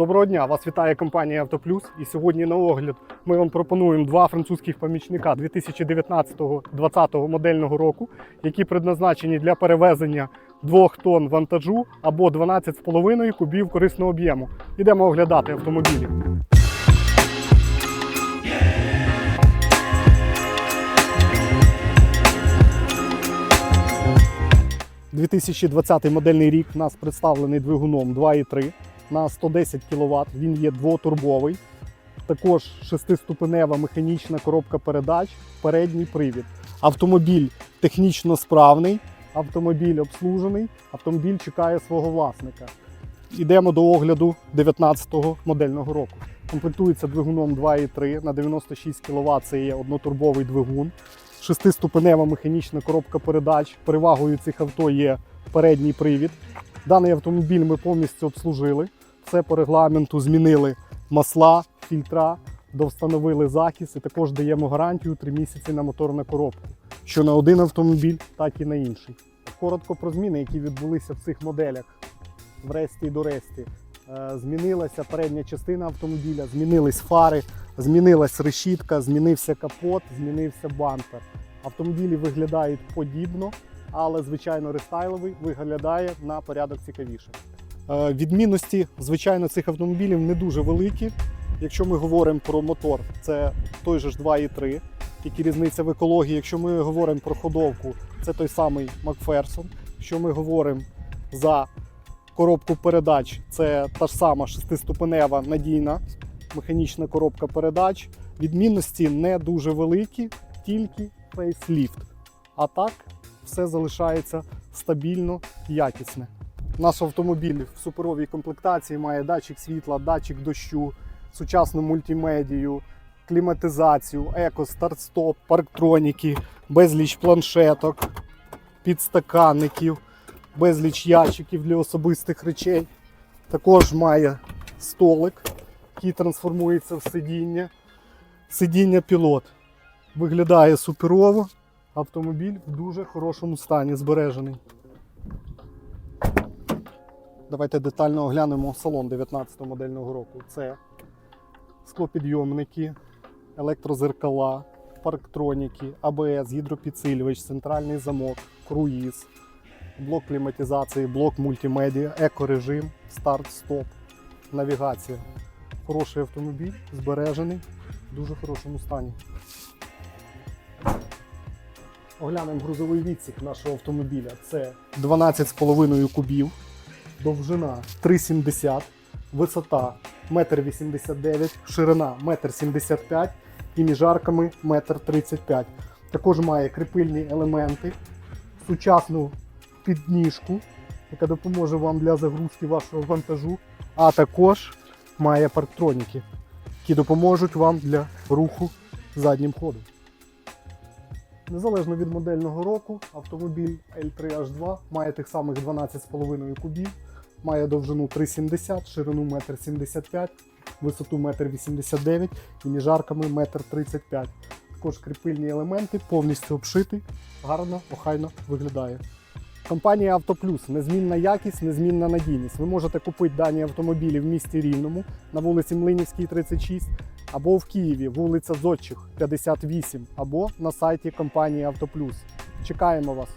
Доброго дня! Вас вітає компанія Автоплюс. І сьогодні на огляд ми вам пропонуємо два французьких помічника 2019-2020 модельного року, які предназначені для перевезення 2 тонн вантажу або 12,5 кубів корисного об'єму. Ідемо оглядати автомобілі. – 2020 модельний рік у нас представлений двигуном 2.3 на 110 кВт. Він є двотурбовий. Також шестиступенева механічна коробка передач, передній привід. Автомобіль технічно справний, автомобіль обслужений, автомобіль чекає свого власника. Йдемо до огляду 19-го модельного року. Комплектується двигуном 2.3 на 96 кВт. Це є однотурбовий двигун. Шестиступенева механічна коробка передач. Перевагою цих авто є передній привід. Даний автомобіль ми повністю обслужили. Все по регламенту змінили масла, фільтра, довстановили захист і також даємо гарантію 3 місяці на моторну коробку. Що на один автомобіль, так і на інший. Коротко про зміни, які відбулися в цих моделях в Ресті і до Ресті. Е, Змінилася передня частина автомобіля, змінились фари, змінилась решітка, змінився капот, змінився бампер. Автомобілі виглядають подібно, але звичайно рестайловий виглядає на порядок цікавіше. Е, Відмінності, звичайно, цих автомобілів не дуже великі. Якщо ми говоримо про мотор, це той же ж 2.3, тільки різниця в екології. Якщо ми говоримо про ходовку, це той самий Макферсон. Якщо ми говоримо за коробку передач, це та ж сама шестиступенева надійна механічна коробка передач. Відмінності не дуже великі, тільки фейсліфт. А так все залишається стабільно якісне. Наш автомобіль в суперовій комплектації має датчик світла, датчик дощу, сучасну мультимедію, кліматизацію, еко, старт-стоп, парктроніки, безліч планшеток, підстаканників, безліч ящиків для особистих речей. Також має столик, який трансформується в сидіння. Сидіння пілот. Виглядає суперово. Автомобіль в дуже хорошому стані збережений. Давайте детально оглянемо салон 19 модельного року. Це склопідйомники, електрозеркала, парктроніки, АБС, гідропідсилювач, центральний замок, круїз, блок кліматизації, блок мультимедіа, екорежим, старт-стоп, навігація. Хороший автомобіль, збережений, в дуже хорошому стані. Оглянемо грузовий відсік нашого автомобіля. Це 12,5 кубів, довжина 3,70, висота 1,89 м, ширина 1,75 м і між арками 1,35 м. Також має кріпильні елементи, сучасну підніжку, яка допоможе вам для загрузки вашого вантажу, а також має парктроніки, які допоможуть вам для руху заднім ходом. Незалежно від модельного року, автомобіль L3H2 має тих самих 12,5 кубів, має довжину 3,70, ширину 1,75 м, висоту 1,89 м і між арками 1,35 м. Також кріпильні елементи повністю обшитий, гарно, охайно виглядає. Компанія Автоплюс незмінна якість, незмінна надійність. Ви можете купити дані автомобілі в місті Рівному на вулиці Млинівській, 36, або в Києві, вулиця Зодчих, 58, або на сайті компанії Автоплюс. Чекаємо вас!